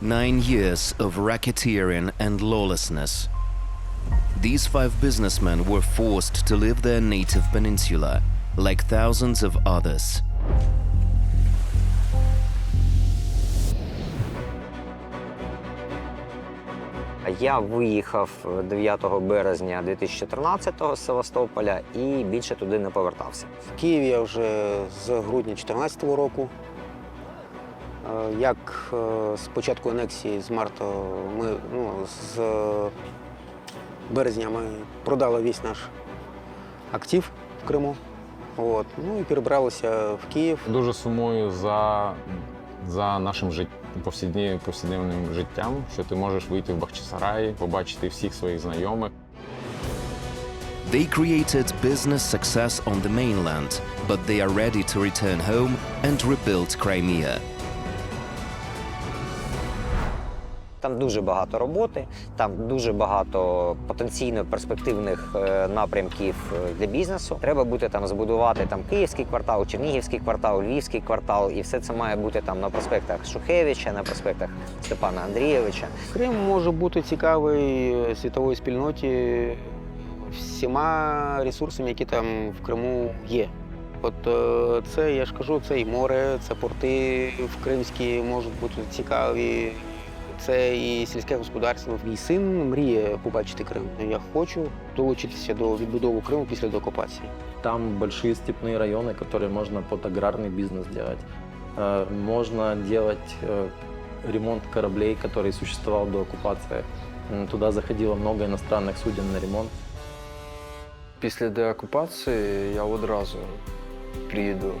Nine years of racketeering and lawlessness. These five businessmen were forced to leave their native peninsula, like thousands of others. Я виїхав 9 березня 2014-го з Севастополя і більше туди не повертався. В Києві я вже з грудня 2014 року. Е, Як е, з початку анексії з марта ми ну, з березня ми продали весь наш актив в Криму. От. Ну і перебралися в Київ. Дуже сумую за, за нашим жит... повсякдні- повсякденним життям, що ти можеш вийти в Бахчисараї, побачити всіх своїх знайомих. They created business success on the mainland, but they are ready to return home and rebuild Crimea. Там дуже багато роботи, там дуже багато потенційно перспективних е, напрямків е, для бізнесу. Треба буде там збудувати там київський квартал, чернігівський квартал, львівський квартал, і все це має бути там на проспектах Шухевича, на проспектах Степана Андрійовича. Крим може бути цікавий світовій спільноті всіма ресурсами, які там в Криму є. От е, це, я ж кажу, це і море, це порти в Кримські можуть бути цікаві Це і сільське господарство. Мій син мріє побачити Крим. Я хочу долучитися до відбудови Криму після деокупації. Там большие степные районы, которые можно под аграрный бизнес делать. Э, Можно делать э, ремонт кораблей, который существовал до оккупации. М, Туда заходило много иностранных суден на ремонт. Після деокупації я одразу приїду,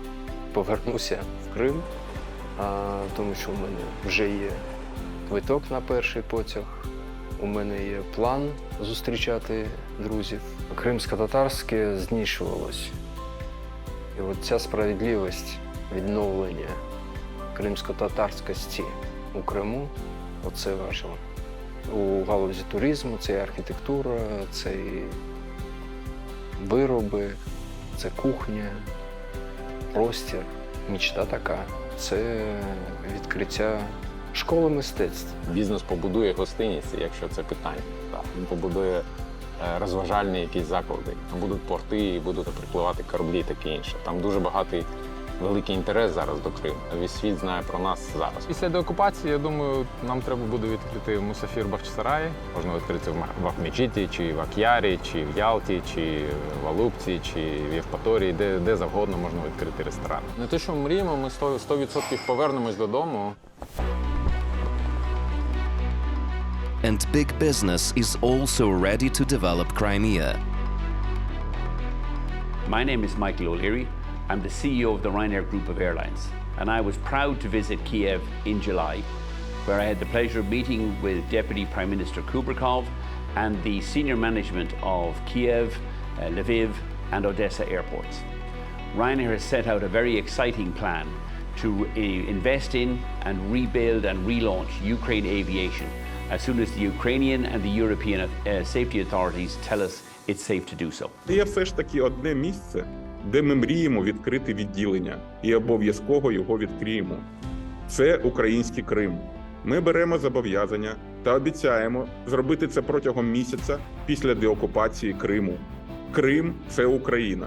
повернуся в Крим, а, тому що у мене вже є квиток на перший потяг. У мене є план зустрічати друзів. Кримсько-татарське знищувалось. І от ця справедливість відновлення кримсько-татарськості у Криму оце важливо. У галузі туризму це і архітектура, це і вироби, це кухня, простір. Мічта така. Це відкриття школи мистецтв. Бізнес побудує гостиниці, якщо це питання. Так. Він побудує е, розважальні якісь заклади. Там будуть порти, і будуть припливати кораблі і таке інше. Там дуже багатий великий інтерес зараз до Криму. Весь світ знає про нас зараз. Після деокупації, я думаю, нам треба буде відкрити Мусафір Бахчисараї. Можна відкрити в Ахмеджіті, чи в Ак'ярі, чи в Ялті, чи в Алупці, чи в Євпаторії, де, де завгодно можна відкрити ресторан. Не те, що мріємо, ми 100%, 100% повернемось додому. And big business is also ready to develop Crimea. My name is Michael O'Leary. I'm the CEO of the Ryanair Group of Airlines, and I was proud to visit Kiev in July, where I had the pleasure of meeting with Deputy Prime Minister Kubrikov and the senior management of Kiev, uh, Lviv, and Odessa airports. Ryanair has set out a very exciting plan to uh, invest in and rebuild and relaunch Ukraine aviation as soon as the Ukrainian and the European uh, safety authorities tell us it's safe to do so. Є все ж таки одне місце, де ми мріємо відкрити відділення і обов'язково його відкриємо. Це український Крим. Ми беремо зобов'язання та обіцяємо зробити це протягом місяця після деокупації Криму. Крим це Україна.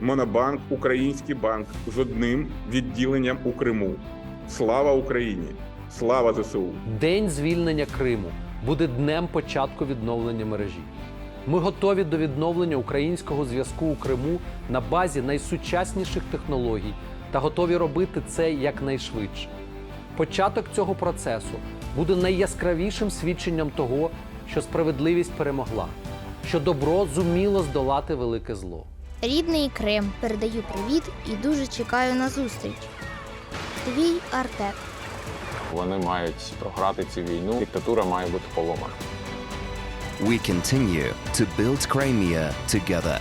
Монобанк український банк з одним відділенням у Криму. Слава Україні! Слава ЗСУ! День звільнення Криму буде днем початку відновлення мережі. Ми готові до відновлення українського зв'язку у Криму на базі найсучасніших технологій та готові робити це якнайшвидше. Початок цього процесу буде найяскравішим свідченням того, що справедливість перемогла, що добро зуміло здолати велике зло. Рідний Крим. Передаю привіт і дуже чекаю на зустріч. Твій Артек. Вони мають програти цю війну. Диктатура має бути поломана. We continue to build Crimea together.